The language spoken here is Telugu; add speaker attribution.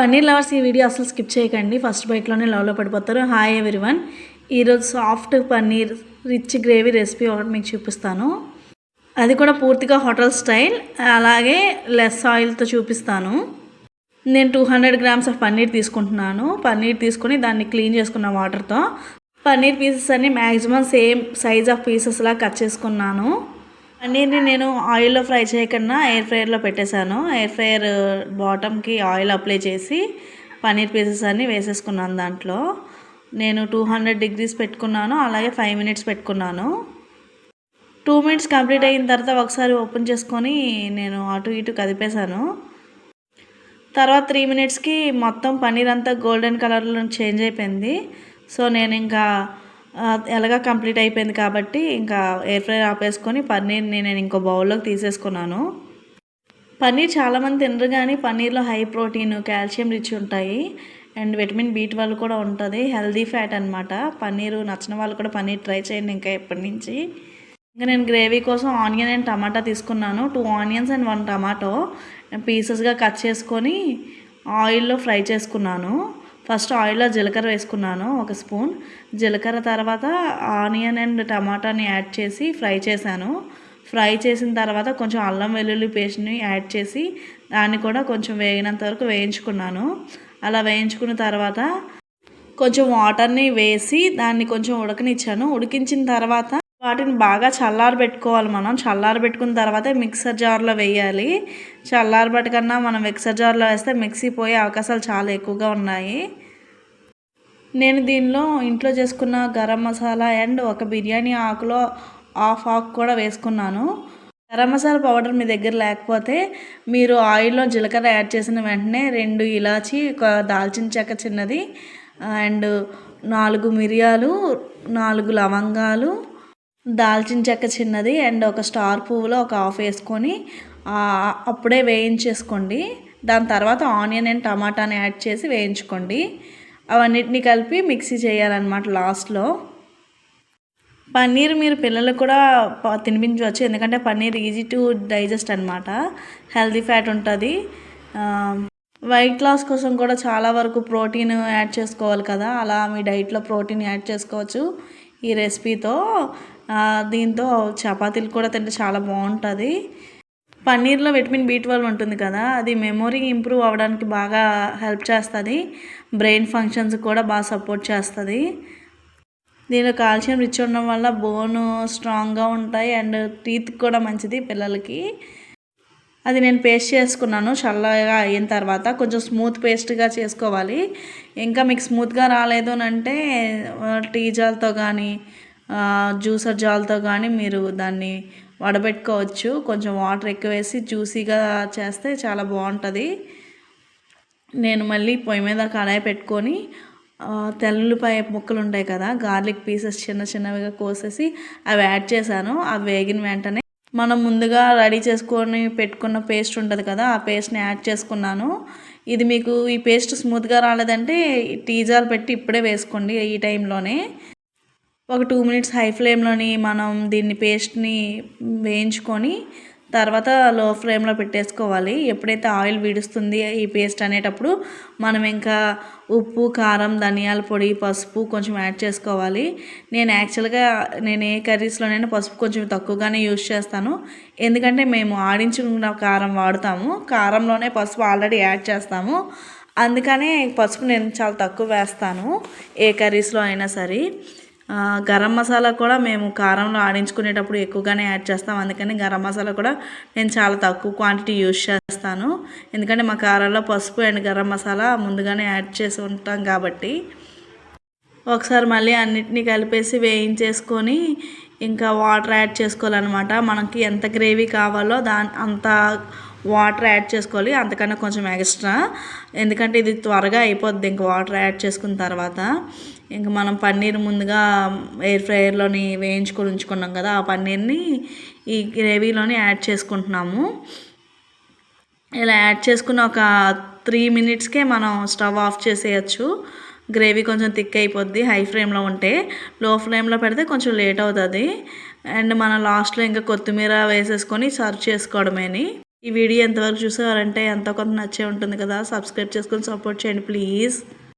Speaker 1: పన్నీర్ లవర్స్ ఈ వీడియో అసలు స్కిప్ చేయకండి. ఫస్ట్ బైట్లోనే లవ్లో పడిపోతారు. హాయ్ ఎవ్రీవన్ ఈరోజు soft paneer rich gravy recipe ఒకటి మీకు చూపిస్తాను. అది కూడా పూర్తిగా హోటల్ స్టైల్. అలాగే లెస్ ఆయిల్తో చూపిస్తాను. నేను two hundred grams of paneer తీసుకుంటున్నాను. పన్నీర్ తీసుకొని దాన్ని క్లీన్ చేసుకున్న వాటర్తో. పన్నీర్ పీసెస్ అన్ని మ్యాక్సిమం సేమ్ సైజ్ ఆఫ్ పీసెస్లా కట్ చేసుకున్నాను. పన్నీర్ని నేను ఆయిల్లో ఫ్రై చేయకుండా ఎయిర్ ఫ్రైయర్లో పెట్టేశాను. ఎయిర్ ఫ్రైయర్ బాటమ్కి ఆయిల్ అప్లై చేసి పన్నీర్ పీసెస్ అన్నీ వేసేసుకున్నాను దాంట్లో. నేను టూ హండ్రెడ్ డిగ్రీస్ పెట్టుకున్నాను అలాగే ఫైవ్ మినిట్స్ పెట్టుకున్నాను. టూ మినిట్స్ కంప్లీట్ అయిన తర్వాత ఒకసారి ఓపెన్ చేసుకొని నేను అటు ఇటు కదిపేశాను. తర్వాత త్రీ మినిట్స్కి మొత్తం పన్నీర్ అంతా గోల్డెన్ కలర్లో చేంజ్ అయిపోయింది. సో నేను ఇంకా ఎలాగా కంప్లీట్ అయిపోయింది కాబట్టి ఇంకా ఎయిర్ ఫ్రైర్ ఆపేసుకొని పన్నీర్ని నేను ఇంకో బౌల్లోకి తీసేసుకున్నాను. పన్నీర్ చాలామంది తినరు కానీ పన్నీర్లో హై ప్రోటీన్ కాల్షియం రిచ్ ఉంటాయి. అండ్ విటమిన్ బి ట్వెల్వ్ కూడా ఉంటుంది. హెల్దీ ఫ్యాట్ అనమాట పన్నీరు నచ్చిన వాళ్ళు కూడా పన్నీర్ ట్రై చేయండి ఇంకా ఎప్పటి నుంచి. ఇంకా నేను గ్రేవీ కోసం ఆనియన్ అండ్ టమాటా తీసుకున్నాను. Two onions and one tomato. పీసెస్గా కట్ చేసుకొని ఆయిల్లో ఫ్రై చేసుకున్నాను. ఫస్ట్ ఆయిల్లో జీలకర్ర వేసుకున్నాను ఒక స్పూన్. జీలకర్ర తర్వాత ఆనియన్ అండ్ టమాటాని యాడ్ చేసి ఫ్రై చేశాను. ఫ్రై చేసిన తర్వాత కొంచెం అల్లం వెల్లుల్లి పేస్ట్ని యాడ్ చేసి దాన్ని కూడా కొంచెం వేగినంత వరకు వేయించుకున్నాను. అలా వేయించుకున్న తర్వాత కొంచెం వాటర్ని వేసి దాన్ని కొంచెం ఉడకనిచ్చాను. ఉడికించిన తర్వాత వాటిని బాగా చల్లారబెట్టుకోవాలి మనం. చల్లారబెట్టుకున్న తర్వాత మిక్సర్ జార్లో వేయాలి. చల్లారబెట్టకన్నా మనం మిక్సర్ జార్లో వేస్తే మిక్సీ పోయే అవకాశాలు చాలా ఎక్కువగా ఉన్నాయి. నేను దీనిలో ఇంట్లో చేసుకున్న గరం మసాలా అండ్ ఒక బిర్యానీ ఆకులో హాఫ్ ఆకు కూడా వేసుకున్నాను. గరం మసాలా పౌడర్ మీ దగ్గర లేకపోతే మీరు ఆయిల్లో జీలకర్ర యాడ్ చేసిన వెంటనే రెండు ఇలాచి ఒక దాల్చిన చెక్క చిన్నది అండ్ నాలుగు మిరియాలు నాలుగు లవంగాలు దాల్చిన చెక్క చిన్నది అండ్ ఒక స్టార్ పువ్వులో ఒక హాఫ్ వేసుకొని అప్పుడే వేయించేసుకోండి. దాని తర్వాత ఆనియన్ అండ్ టమాటాని యాడ్ చేసి వేయించుకోండి. అవన్నిటిని కలిపి మిక్సీ చేయాలన్నమాట లాస్ట్లో. పన్నీర్ మీరు పిల్లలకు కూడా ప- తినిపించవచ్చు. ఎందుకంటే పన్నీర్ ఈజీ టు డైజెస్ట్ అనమాట హెల్దీ ఫ్యాట్ ఉంటుంది. వెయిట్ లాస్ కోసం కూడా చాలా వరకు ప్రోటీన్ యాడ్ చేసుకోవాలి కదా. అలా మీ డైట్లో ప్రోటీన్ యాడ్ చేసుకోవచ్చు ఈ రెసిపీతో. దీంతో చపాతీలు కూడా తింటే చాలా బాగుంటుంది. పన్నీర్లో విటమిన్ బి ట్వెల్వ్ ఉంటుంది కదా అది మెమొరీ ఇంప్రూవ్ అవ్వడానికి బాగా హెల్ప్ చేస్తుంది. బ్రెయిన్ ఫంక్షన్స్ కూడా బాగా సపోర్ట్ చేస్తుంది. దీనిలో కాల్షియం రిచ్ ఉండడం వల్ల బోన్ స్ట్రాంగ్గా ఉంటాయి అండ్ టీత్ కూడా మంచిది పిల్లలకి. అది నేను పేస్ట్ చేసుకున్నాను చల్లగా అయిన తర్వాత కొంచెం స్మూత్ పేస్ట్గా చేసుకోవాలి. ఇంకా మీకు స్మూత్గా రాలేదు అని అంటే టీ జాల్తో కానీ జ్యూసర్ జాల్తో కానీ మీరు దాన్ని వడబెట్టుకోవచ్చు. కొంచెం వాటర్ ఎక్కువ వేసి జ్యూసీగా చేస్తే చాలా బాగుంటుంది. నేను మళ్ళీ పొయ్యి మీద కడాయి పెట్టుకొని ఆ, ముక్కలు ఉంటాయి కదా గార్లిక్ పీసెస్ చిన్న చిన్నవిగా కోసేసి అవి యాడ్ చేశాను. అవి వేగిన వెంటనే మనం ముందుగా రెడీ చేసుకొని పెట్టుకున్న పేస్ట్ ఉంటుంది కదా ఆ పేస్ట్ని యాడ్ చేసుకున్నాను. ఇది మీకు ఈ పేస్ట్ స్మూత్గా రాలేదంటే టీ జార్ పెట్టి ఇప్పుడే వేసుకోండి ఈ టైంలోనే. ఒక టూ మినిట్స్ హై ఫ్లేమ్లోని మనం దీన్ని పేస్ట్ని వేయించుకొని తర్వాత లో ఫ్లేమ్లో పెట్టేసుకోవాలి. ఎప్పుడైతే ఆయిల్ విడుస్తుంది ఈ పేస్ట్ అనేటప్పుడు మనం ఇంకా ఉప్పు కారం ధనియాల పొడి పసుపు కొంచెం యాడ్ చేసుకోవాలి. నేను యాక్చువల్గా నేను ఏ కర్రీస్లోనైనా పసుపు కొంచెం తక్కువగానే యూజ్ చేస్తాను. ఎందుకంటే మేము ఆడించుకున్న కారం వాడుతాము. కారంలోనే పసుపు ఆల్రెడీ యాడ్ చేస్తాము. అందుకనే పసుపు నేను చాలా తక్కువ వేస్తాను ఏ కర్రీస్లో అయినా సరే. గరం మసాలా కూడా మేము కారంలో ఆడించుకునేటప్పుడు ఎక్కువగానే యాడ్ చేస్తాం. అందుకని గరం మసాలా కూడా నేను చాలా తక్కువ క్వాంటిటీ యూజ్ చేస్తాను. ఎందుకంటే మా కారంలో పసుపు అండ్ గరం మసాలా ముందుగానే యాడ్ చేసి ఉంటాం కాబట్టి. ఒకసారి మళ్ళీ అన్నిటినీ కలిపేసి వేయించేసుకొని ఇంకా వాటర్ యాడ్ చేసుకోవాలన్నమాట. మనకి ఎంత గ్రేవీ కావాలో దాని అంత వాటర్ యాడ్ చేసుకోవాలి. అంతకన్నా కొంచెం ఎక్స్ట్రా ఎందుకంటే ఇది త్వరగా అయిపోద్ది. ఇంకా వాటర్ యాడ్ చేసుకున్న తర్వాత. ఇంకా మనం పన్నీర్ ముందుగా ఎయిర్ ఫ్రైయర్లోని వేయించుకొని ఉంచుకున్నాం కదా ఆ పన్నీర్ని ఈ గ్రేవీలోని యాడ్ చేసుకుంటున్నాము. ఇలా యాడ్ చేసుకున్న ఒక త్రీ మినిట్స్కే మనం స్టవ్ ఆఫ్ చేసేయచ్చు. గ్రేవీ కొంచెం థిక్ అయిపోద్ది హై ఫ్లేమ్లో ఉంటే. లో ఫ్లేమ్లో పెడితే కొంచెం లేట్ అవుతుంది. అండ్ మనం లాస్ట్లో ఇంకా కొత్తిమీర వేసేసుకొని సర్వ్ చేసుకోవడమేని. ఈ వీడియో ఎంతవరకు చూసేవారంటే ఎంతో కొంత నచ్చే ఉంటుంది కదా సబ్స్క్రైబ్ చేసుకొని సపోర్ట్ చేయండి ప్లీజ్.